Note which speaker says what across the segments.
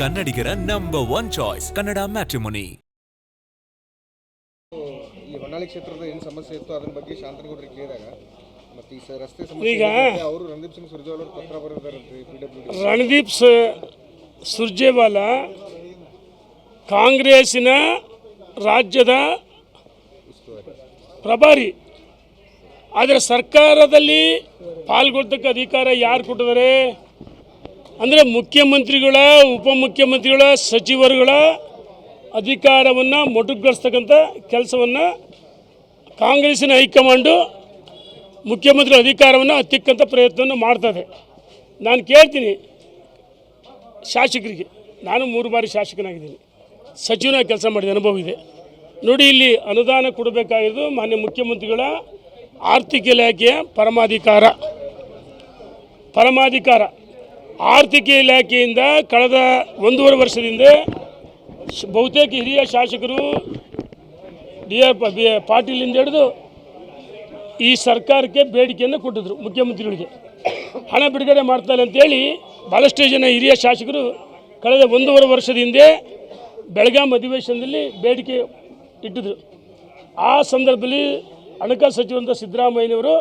Speaker 1: ಕನ್ನಡಿಗರ number one choice Kannada matrimony
Speaker 2: ಈ ಹೊನ್ನಾಳಿ ಕ್ಷೇತ್ರದ ಏನು ಸಮಸ್ಯೆ ಇತ್ತು ಅದ್ರ ಬಗ್ಗೆ ಶಾಂತನಗೌಡರಿಗೆ ಕೇಳಿದಾಗ ಮತ್ತೆ ಈ ಸ- ರಸ್ತೆ ಸಮಸ್ಯೆ
Speaker 3: ಈಗ
Speaker 2: ಏನಿದೆ, ಅವರು ರಣದೀಪ್ ಸಿಂಗ್ ಸುರ್ಜೇವಾಲ ಅವರು ಪತ್ರ ಬರೆದಿದ್ದಾರಂತೆ ಪಿ ಡಬ್ಲ್ಯೂ ಡಿ
Speaker 3: ರಣದೀಪ್ ಸ- ಸುರ್ಜೇವಾಲ ಕಾಂಗ್ರೆಸ್ಸಿನ ರಾಜ್ಯದ ಪ್ರಭಾರಿ. ಆದರೆ ಸರ್ಕಾರದಲ್ಲಿ ಪಾಲ್ಗೊಳ್ತಕ್ಕ ಅಧಿಕಾರ ಯಾರು ಕೊಟ್ಟಿದ್ದಾರೆ? ಅಂದರೆ ಮುಖ್ಯಮಂತ್ರಿಗಳ, ಉಪಮುಖ್ಯಮಂತ್ರಿಗಳ, ಸಚಿವರುಗಳ ಅಧಿಕಾರವನ್ನು ಮೊಟಕುಗೊಳಿಸ್ತಕ್ಕಂಥ ಕೆಲಸವನ್ನು ಕಾಂಗ್ರೆಸ್ಸಿನ ಹೈಕಮಾಂಡು ಮುಖ್ಯಮಂತ್ರಿ ಅಧಿಕಾರವನ್ನು ಹತ್ತಿಕ್ಕಂಥ ಪ್ರಯತ್ನವನ್ನು ಮಾಡ್ತದೆ. ನಾನು ಕೇಳ್ತೀನಿ ಶಾಸಕರಿಗೆ. ನಾನು ಮೂರು ಬಾರಿ ಶಾಸಕನಾಗಿದ್ದೀನಿ. ಸಚಿವನಾಗಿ ಕೆಲಸ ಮಾಡಿದ ಅನುಭವ ಇದೆ. ನೋಡಿ ಇಲ್ಲಿ ಅನುದಾನ ಕೊಡಬೇಕಾಗಿರೋದು ಮಾನ್ಯ ಮುಖ್ಯಮಂತ್ರಿಗಳ ಆರ್ಥಿಕ ಇಲಾಖೆಯ ಪರಮಾಧಿಕಾರ. ಪರಮಾಧಿಕಾರ. ಆರ್ಥಿಕ ಇಲಾಖೆಯಿಂದ ಕಳೆದ ಒಂದೂವರೆ ವರ್ಷದಿಂದ ಬಹುತೇಕ ಹಿರಿಯ ಶಾಸಕರು ಡಿ ಆರ್ ಬಿ ಪಾಟೀಲಿಂದ ಹಿಡಿದು ಈ ಸರ್ಕಾರಕ್ಕೆ ಬೇಡಿಕೆಯನ್ನು ಕೊಟ್ಟಿದ್ರು ಮುಖ್ಯಮಂತ್ರಿಗಳಿಗೆ. ಹಣ ಬಿಡುಗಡೆ ಮಾಡ್ತಾರೆ ಅಂತೇಳಿ ಭಾಳಷ್ಟು ಜನ ಹಿರಿಯ ಶಾಸಕರು ಕಳೆದ ಒಂದೂವರೆ ವರ್ಷದ ಹಿಂದೆ ಬೆಳಗಾಂ ಅಧಿವೇಶನದಲ್ಲಿ ಬೇಡಿಕೆ ಇಟ್ಟಿದ್ರು. ಆ ಸಂದರ್ಭದಲ್ಲಿ ಹಣಕಾಸು ಸಚಿವಂತ ಸಿದ್ದರಾಮಯ್ಯನವರು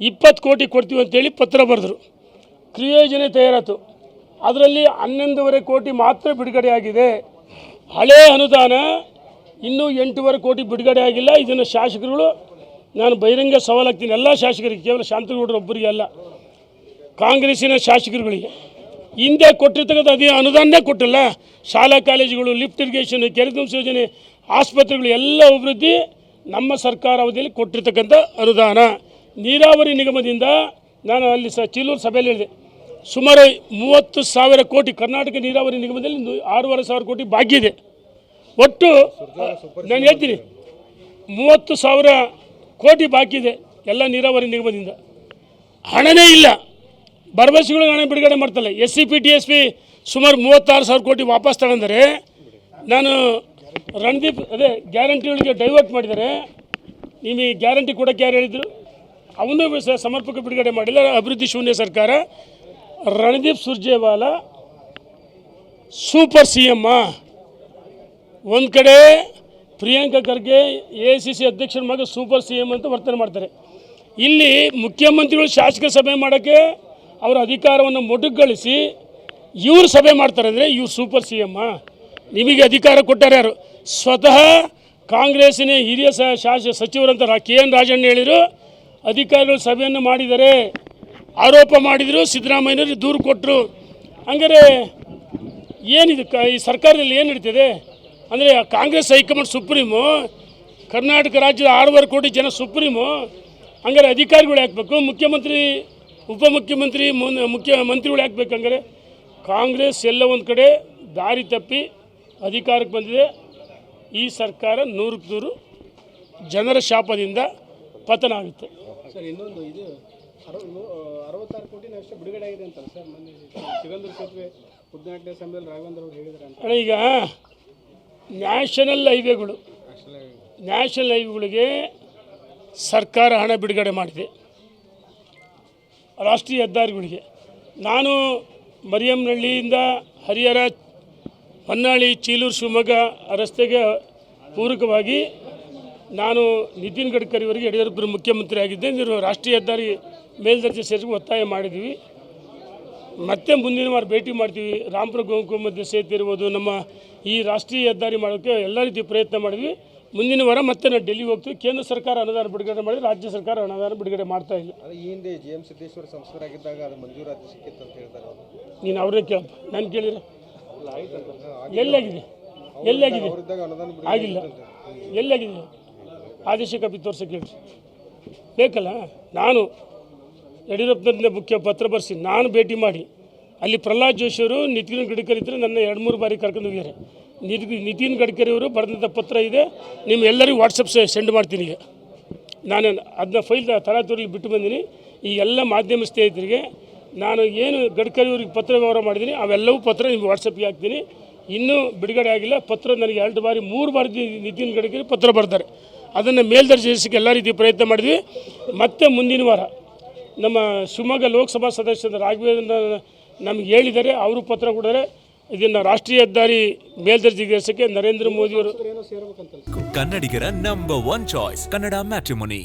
Speaker 3: ಇಪ್ಪತ್ತು ಕೋಟಿ ಕೊಡ್ತೀವಿ ಅಂತೇಳಿ ಪತ್ರ ಬರೆದರು. ಕ್ರಿಯೋಜನೆ ತಯಾರಾಯಿತು. ಅದರಲ್ಲಿ ಹನ್ನೊಂದೂವರೆ ಕೋಟಿ ಮಾತ್ರ ಬಿಡುಗಡೆ ಆಗಿದೆ. ಹಳೆ ಅನುದಾನ ಇನ್ನೂ ಎಂಟೂವರೆ ಕೋಟಿ ಬಿಡುಗಡೆ ಆಗಿಲ್ಲ. ಇದನ್ನು ಶಾಸಕರುಗಳು, ನಾನು ಬಹಿರಂಗ ಸವಾಲಾಗ್ತೀನಿ ಎಲ್ಲ ಶಾಸಕರಿಗೆ, ಕೇವಲ ಶಾಂತಗೌಡರು ಒಬ್ಬರಿಗೆ ಅಲ್ಲ, ಕಾಂಗ್ರೆಸ್ಸಿನ ಶಾಸಕರುಗಳಿಗೆ. ಹಿಂದೆ ಕೊಟ್ಟಿರ್ತಕ್ಕಂಥ ಅದೇ ಅನುದಾನನೇ ಕೊಟ್ಟಿಲ್ಲ. ಶಾಲಾ ಕಾಲೇಜುಗಳು, ಲಿಫ್ಟ್ ಇರಿಗೇಷನ್ ಕೆರೆ ತುಂಬಿಸಿ ಯೋಜನೆ, ಆಸ್ಪತ್ರೆಗಳು ಎಲ್ಲ ಅಭಿವೃದ್ಧಿ ನಮ್ಮ ಸರ್ಕಾರ ಅವಧಿಯಲ್ಲಿ ಕೊಟ್ಟಿರ್ತಕ್ಕಂಥ ಅನುದಾನ. ನೀರಾವರಿ ನಿಗಮದಿಂದ ನಾನು ಅಲ್ಲಿ ಸ ಚಿಲ್ಲೂರು ಸಭೆಯಲ್ಲಿ ಹೇಳಿದೆ. ಸುಮಾರು ಮೂವತ್ತು ಸಾವಿರ ಕೋಟಿ ಕರ್ನಾಟಕ ನೀರಾವರಿ ನಿಗಮದಲ್ಲಿ ಆರೂವರೆ ಸಾವಿರ ಕೋಟಿ ಬಾಕಿ ಇದೆ. ಒಟ್ಟು ನಾನು ಹೇಳ್ತೀನಿ, ಮೂವತ್ತು ಸಾವಿರ ಕೋಟಿ ಬಾಕಿ ಇದೆ ಎಲ್ಲ ನೀರಾವರಿ ನಿಗಮದಿಂದ. ಹಣನೇ ಇಲ್ಲ. ಭರವಸೆಗಳು ಹಣ ಬಿಡುಗಡೆ ಮಾಡ್ತಲ್ಲ. S C P, T S P ಸುಮಾರು ಮೂವತ್ತಾರು ಸಾವಿರ ಕೋಟಿ ವಾಪಸ್ ತಗೊಂಡರೆ, ನಾನು ರಣದೀಪ್, ಅದೇ ಗ್ಯಾರಂಟಿಗಳಿಗೆ ಡೈವರ್ಟ್ ಮಾಡಿದ್ದಾರೆ ನಿಮಗೆ ಗ್ಯಾರಂಟಿ ಕೊಡೋಕ್ಕೆ ಯಾರು ಹೇಳಿದರು? ಅವನು ಸಮರ್ಪಕ ಬಿಡುಗಡೆ ಮಾಡಿಲ್ಲ. ಅಭಿವೃದ್ಧಿ ಶೂನ್ಯ ಸರ್ಕಾರ. ರಣದೀಪ್ ಸುರ್ಜೇವಾಲ, ಸೂಪರ್ ಸಿ ಎಮ್ಮ ಒಂದು ಕಡೆ Priyanka Kharge, A C C ಅಧ್ಯಕ್ಷರ ಮಗ ಸೂಪರ್ ಸಿ ಎಂ ಅಂತ ವರ್ತನೆ ಮಾಡ್ತಾರೆ. ಇಲ್ಲಿ ಮುಖ್ಯಮಂತ್ರಿಗಳು ಶಾಸಕ ಸಭೆ ಮಾಡೋಕ್ಕೆ ಅವರ ಅಧಿಕಾರವನ್ನು ಮೊಟಕುಗೊಳಿಸಿ ಇವರು ಸಭೆ ಮಾಡ್ತಾರೆ ಅಂದರೆ ಇವ್ರು ಸೂಪರ್ ಸಿ ಎಮ್ಮ ನಿಮಗೆ ಅಧಿಕಾರ ಕೊಟ್ಟಾರೆ ಯಾರು? ಸ್ವತಃ ಕಾಂಗ್ರೆಸ್ಸಿನ ಹಿರಿಯ ಸಚಿವರಂತ ಕೆ ಎನ್ ರಾಜಣ್ಣ ಹೇಳಿದರು, ಅಧಿಕಾರಿಗಳು ಸಭೆಯನ್ನು ಮಾಡಿದ್ದಾರೆ ಆರೋಪ ಮಾಡಿದರು, ಸಿದ್ದರಾಮಯ್ಯನವರು ದೂರು ಕೊಟ್ಟರು ಹಂಗಾರೆ ಏನಿದು ಕ ಈ ಸರ್ಕಾರದಲ್ಲಿ ಏನು ನಡೀತಿದೆ? ಅಂದರೆ ಕಾಂಗ್ರೆಸ್, ಹೈಕಮಾಂಡ್, ಸುಪ್ರೀಮು, ಕರ್ನಾಟಕ ರಾಜ್ಯದ ಆರೂವರೆ ಕೋಟಿ ಜನ ಸುಪ್ರೀಮು, ಹಂಗಾರೆ ಅಧಿಕಾರಿಗಳು ಹಾಕ್ಬೇಕು ಮುಖ್ಯಮಂತ್ರಿ, ಉಪಮುಖ್ಯಮಂತ್ರಿ ಮುಖ್ಯಮಂತ್ರಿಗಳು ಹಾಕ್ಬೇಕು ಹಂಗಾರೆ? ಕಾಂಗ್ರೆಸ್ ಎಲ್ಲ ಒಂದು ಕಡೆ ದಾರಿ ತಪ್ಪಿ ಅಧಿಕಾರಕ್ಕೆ ಬಂದಿದೆ. ಈ ಸರ್ಕಾರ ನೂರಕ್ಕೆ ನೂರು ಜನರ ಶಾಪದಿಂದ ಪತನ ಆಗುತ್ತೆ.
Speaker 4: ಅರವತ್ತಾರು ಕೋಟಿ ಬಿಡುಗಡೆ ಆಗಿದೆ ಅಂತಾರೆ ಸರ್? ಮೊನ್ನೆ ಸೇತುವೆ ಸಮಯದಲ್ಲಿ ರಾಘವೇಂದ್ರ ಅವರು ಅಂತ.
Speaker 3: ಈಗ ನ್ಯಾಷನಲ್ ಹೈವೇಗಳು, ನ್ಯಾಷನಲ್ ಹೈವೇಗಳಿಗೆ ಸರ್ಕಾರ ಹಣ ಬಿಡುಗಡೆ ಮಾಡಿದೆ. ರಾಷ್ಟ್ರೀಯ ಹೆದ್ದಾರಿಗಳಿಗೆ. ನಾನು ಮರಿಯಮ್ನಹಳ್ಳಿಯಿಂದ ಹರಿಹರ, ಹೊನ್ನಾಳಿ, ಚೀಲೂರು, ಶಿವಮೊಗ್ಗ ರಸ್ತೆಗೆ ಪೂರಕವಾಗಿ ನಾನು ನಿತಿನ್ ಗಡ್ಕರಿವರೆಗೆ ಯಡಿಯೂರಪ್ಪ ಮುಖ್ಯಮಂತ್ರಿ ಆಗಿದ್ದೆ ನೀವು ರಾಷ್ಟ್ರೀಯ ಹೆದ್ದಾರಿ ಮೇಲ್ದರ್ಜೆ ಸೇರಿಸಿ ಒತ್ತಾಯ ಮಾಡಿದ್ವಿ. ಮತ್ತೆ ಮುಂದಿನ ವಾರ ಭೇಟಿ ಮಾಡ್ತೀವಿ. ರಾಮಪುರ ಗೋಮುಖ ಮಧ್ಯೆ ಸೇತುವೆ ಇರ್ಬೋದು ನಮ್ಮ ಈ ರಾಷ್ಟ್ರೀಯ ಹೆದ್ದಾರಿ ಮಾಡೋಕ್ಕೆ ಎಲ್ಲ ರೀತಿ ಪ್ರಯತ್ನ ಮಾಡಿದ್ವಿ. ಮುಂದಿನ ವಾರ ಮತ್ತೆ ನಾವು ಡೆಲ್ಲಿಗೆ ಹೋಗ್ತೀವಿ. ಕೇಂದ್ರ ಸರ್ಕಾರ ಅನುದಾನ ಬಿಡುಗಡೆ ಮಾಡಿ ರಾಜ್ಯ ಸರ್ಕಾರ ಅನುದಾನ ಬಿಡುಗಡೆ ಮಾಡ್ತಾ ಇಲ್ಲ.
Speaker 2: ಈ ಹಿಂದೆ ಜಿ ಎಂ ಸಿದ್ದೇಶ್ವರ ಸಂಸದರಾಗಿದ್ದಾಗ ಅದು ಮಂಜೂರಾತಿ ಸಿಕ್ಕಿತ್ತು ಅಂತ ಹೇಳ್ತಾರೆ ಅವರು.
Speaker 3: ನೀನು ಅವರೇ ಕೇಳಪ್ಪ ನಾನು ಕೇಳಿದ್ರೆ. ಎಲ್ಲಾಗಿದೆ. ಎಲ್ಲಾಗಿದೆ. ಆಗಿಲ್ಲ. ಎಲ್ಲಾಗಿದೆ. ಆದೇಶ ಕಪ್ಪಿ ತೋರ್ಸಕ್ಕೆ ಹೇಳಿ ಬೇಕಲ್ಲ? ನಾನು ಯಡಿಯೂರಪ್ಪನವ್ರನ್ನ ಮುಖ್ಯ ಪತ್ರ ಬರೆಸಿ ನಾನು ಭೇಟಿ ಮಾಡಿ. ಅಲ್ಲಿ ಪ್ರಹ್ಲಾದ್ ಜೋಶಿಯವರು ನಿತಿನ್ ಗಡ್ಕರಿ ಇದ್ದರೆ ನನ್ನ ಎರಡು ಮೂರು ಬಾರಿ ಕರ್ಕೊಂಡು ಹೋಗಿದ್ದಾರೆ. ನಿತಿ ನಿತಿನ್ ಗಡ್ಕರಿ ಅವರು ಬರೆದಂಥ ಪತ್ರ ಇದೆ. ನಿಮ್ಮ ಎಲ್ಲರಿಗೂ ವಾಟ್ಸಪ್ ಸೆಂಡ್ ಮಾಡ್ತೀನಿ ಈಗ. ನಾನು ಅದನ್ನ ಫೈಲ್ ತರಾತುರಲ್ಲಿ ಬಿಟ್ಟು ಬಂದೀನಿ. ಈ ಎಲ್ಲ ಮಾಧ್ಯಮ ಸ್ನೇಹಿತರಿಗೆ ನಾನು ಏನು ಗಡ್ಕರಿ ಅವ್ರಿಗೆ ಪತ್ರ ವ್ಯವಹಾರ ಮಾಡಿದ್ದೀನಿ ಅವೆಲ್ಲವೂ ಪತ್ರ ನಿಮ್ಗೆ ವಾಟ್ಸಪ್ಗೆ ಹಾಕ್ತೀನಿ. ಇನ್ನೂ ಬಿಡುಗಡೆ ಆಗಿಲ್ಲ. ಪತ್ರ ನನಗೆ ಎರಡು ಬಾರಿ, ಮೂರು ಬಾರಿ ನಿತಿನ್ ಗಡ್ಕರಿ ಪತ್ರ ಬರ್ತಾರೆ. ಅದನ್ನು ಮೇಲ್ದರ್ಜೆ ಎಲ್ಲ ರೀತಿ ಪ್ರಯತ್ನ ಮಾಡಿದ್ವಿ. ಮತ್ತೆ ಮುಂದಿನ ವಾರ ನಮ್ಮ ಶಿವಮೊಗ್ಗ ಲೋಕಸಭಾ ಸದಸ್ಯ ರಾಘವೇಂದ್ರ ನಮಗೆ ಹೇಳಿದ್ದಾರೆ, ಅವರು ಪತ್ರ ಕೊಡಿದರೆ ಇದನ್ನು ರಾಷ್ಟ್ರೀಯ ಹೆದ್ದಾರಿ ಮೇಲ್ದರ್ಜೆಗೇರಿಸಕ್ಕೆ ನರೇಂದ್ರ
Speaker 4: ಏನೋ ಸೇರ್ಬೇಕಂತಲ್ಲ
Speaker 1: ಕನ್ನಡಿಗರ number one choice Kannada matrimony